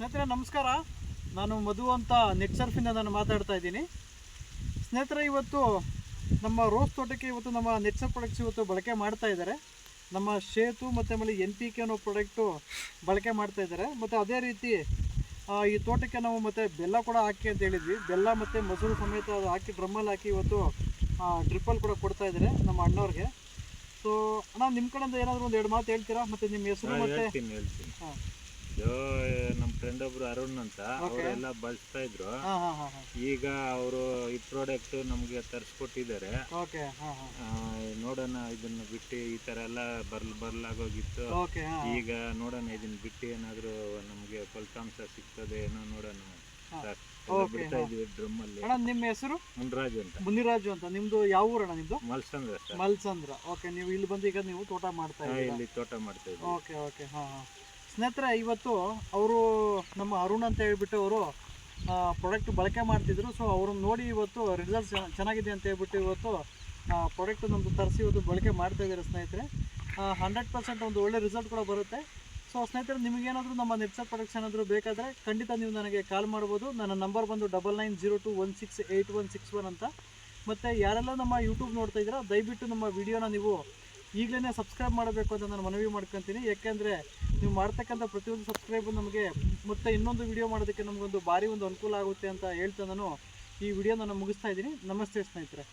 ಸ್ನೇಹಿತರೆ ನಮಸ್ಕಾರ. ನಾನು ಮಧು ಅಂತ ನೆಟ್ ಸರ್ಫಿಂದ ನಾನು ಮಾತಾಡ್ತಾ ಇದ್ದೀನಿ. ಸ್ನೇಹಿತರೆ ಇವತ್ತು ನಮ್ಮ ರೋಸ್ ತೋಟಕ್ಕೆ ಇವತ್ತು ನಮ್ಮ ನೆಟ್ ಸರ್ಫ್ ಪ್ರಾಡಕ್ಟ್ಸ್ ಇವತ್ತು ಬಳಕೆ ಮಾಡ್ತಾ ಇದ್ದಾರೆ. ನಮ್ಮ ಶೇತು ಮತ್ತು ಆಮೇಲೆ ಎನ್ ಪಿ ಕೆ ಅನ್ನೋ ಪ್ರಾಡಕ್ಟು ಬಳಕೆ ಮಾಡ್ತಾ ಇದ್ದಾರೆ. ಮತ್ತು ಅದೇ ರೀತಿ ಈ ತೋಟಕ್ಕೆ ನಾವು ಮತ್ತು ಬೆಲ್ಲ ಕೂಡ ಹಾಕಿ ಅಂತ ಹೇಳಿದ್ವಿ. ಬೆಲ್ಲ ಮತ್ತು ಮೊಸರು ಸಮೇತ ಅದು ಹಾಕಿ ಡ್ರಮ್ಮಲ್ಲಿ ಹಾಕಿ ಇವತ್ತು ಡ್ರಿಪ್ಪಲ್ಲಿ ಕೂಡ ಕೊಡ್ತಾ ಇದ್ದಾರೆ ನಮ್ಮ ಅಣ್ಣವ್ರಿಗೆ. ಸೊ ಅಣ್ಣ ನಿಮ್ಮ ಕಡೆಯಿಂದ ಏನಾದರೂ ಒಂದು ಎರಡು ಮಾತು ಹೇಳ್ತೀರಾ? ಮತ್ತು ನಿಮ್ಮ ಹೆಸರು ಮತ್ತೆ ಹಾಂ. ಇದು ನಮ್ಮ ಫ್ರೆಂಡ್ ಒಬ್ರು ಅರುಣ್ ಅಂತ ಅವರೆಲ್ಲ ಬಳಸ್ತಾ ಇದ್ರು. ಈಗ ಅವರು ಈ ಪ್ರಾಡಕ್ಟ್ ನಮಗೆ ತರಿಸ್ಕೊಟ್ಟಿದ್ದಾರೆ. ನೋಡೋಣ ಇದನ್ನ ಬಿಟ್ಟು ಈ ತರ ಎಲ್ಲ ಬರ್ಲ್ ಬರ್ಲಾಗೋಗಿತ್ತು ಈಗ ನೋಡೋಣ ಇದನ್ನ ಬಿಟ್ಟು ಏನಾದ್ರು ನಮಗೆ ಫಲಿತಾಂಶ ಸಿಗ್ತದೆ ಏನೋ ನೋಡೋಣ. ಬಿಡ್ತಾ ಇದೀವಿ ಡ್ರಮ್ ಅಲ್ಲಿ. ಅಣ್ಣ ನಿಮ್ಮ ಹೆಸರು? ಮುನಿರಾಜು ಅಂತ. ಮುನಿರಾಜು ಅಂತ. ನಿಮ್ದು ಯಾವ ಊರಣ್ಣ ನಿಮ್ದು? ಮಲ್ಸಂದ್ರ ಮಲ್ಸಂದ್ರ. ಓಕೆ ನೀವು ಇಲ್ಲಿ ಬಂದು ಈಗ ನೀವು ತೋಟ ಮಾಡ್ತಾ ಹಾ, ಇಲ್ಲಿ ತೋಟ ಮಾಡ್ತಾ ಇದ್ದೀವಿ. ಓಕೆ ಓಕೆ ಹಾಂ ಹಾಂ. ಸ್ನೇಹಿತರೆ, ಇವತ್ತು ಅವರು ನಮ್ಮ ಅರುಣ್ ಅಂತ ಹೇಳ್ಬಿಟ್ಟು ಅವರು ಪ್ರಾಡಕ್ಟ್ ಬಳಕೆ ಮಾಡ್ತಿದ್ರು. ಸೊ ಅವ್ರನ್ನ ನೋಡಿ ಇವತ್ತು ರಿಸಲ್ಟ್ಸ್ ಚೆನ್ನಾಗಿದೆ ಅಂತ ಹೇಳ್ಬಿಟ್ಟು ಇವತ್ತು ಪ್ರಾಡಕ್ಟ್ ನಮ್ಮದು ತರಿಸಿ ಇವತ್ತು ಬಳಕೆ ಮಾಡ್ತಾ ಇದ್ದಾರೆ ಸ್ನೇಹಿತರೆ. ಹಂಡ್ರೆಡ್ ಪರ್ಸೆಂಟ್ ಒಂದು ಒಳ್ಳೆ ರಿಸಲ್ಟ್ ಕೂಡ ಬರುತ್ತೆ. ಸೊ ಸ್ನೇಹಿತರೆ ನಿಮಗೇನಾದರೂ ನಮ್ಮ ನೆಟ್ಸಪ್ ಪ್ರಾಡಕ್ಟ್ಸ್ ಏನಾದರೂ ಬೇಕಾದರೆ ಖಂಡಿತ ನೀವು ನನಗೆ ಕಾಲ್ ಮಾಡ್ಬೋದು. ನನ್ನ ನಂಬರ್ ಬಂದು double nine zero two one six eight one six one ಅಂತ. ಮತ್ತು ಯಾರೆಲ್ಲ ನಮ್ಮ ಯೂಟ್ಯೂಬ್ ನೋಡ್ತಾ ಇದ್ದೀರಾ, ದಯವಿಟ್ಟು ನಮ್ಮ ವಿಡಿಯೋನ ನೀವು ಈಗಲೇ ಸಬ್ಸ್ಕ್ರೈಬ್ ಮಾಡಬೇಕು ಅಂತ ನಾನು ಮನವಿ ಮಾಡ್ಕೊತೀನಿ. ಯಾಕೆಂದರೆ ನೀವು ಮಾಡ್ತಕ್ಕಂಥ ಪ್ರತಿಯೊಂದು ಸಬ್ಸ್ಕ್ರೈಬ್ ನಮಗೆ ಮತ್ತೆ ಇನ್ನೊಂದು ವಿಡಿಯೋ ಮಾಡೋದಕ್ಕೆ ನಮಗೊಂದು ಭಾರಿ ಒಂದು ಅನುಕೂಲ ಆಗುತ್ತೆ ಅಂತ ಹೇಳ್ತಾ ನಾನು ಈ ವಿಡಿಯೋನ ನಾನು ಮುಗಿಸ್ತಾ ಇದ್ದೀನಿ. ನಮಸ್ತೆ ಸ್ನೇಹಿತರೆ.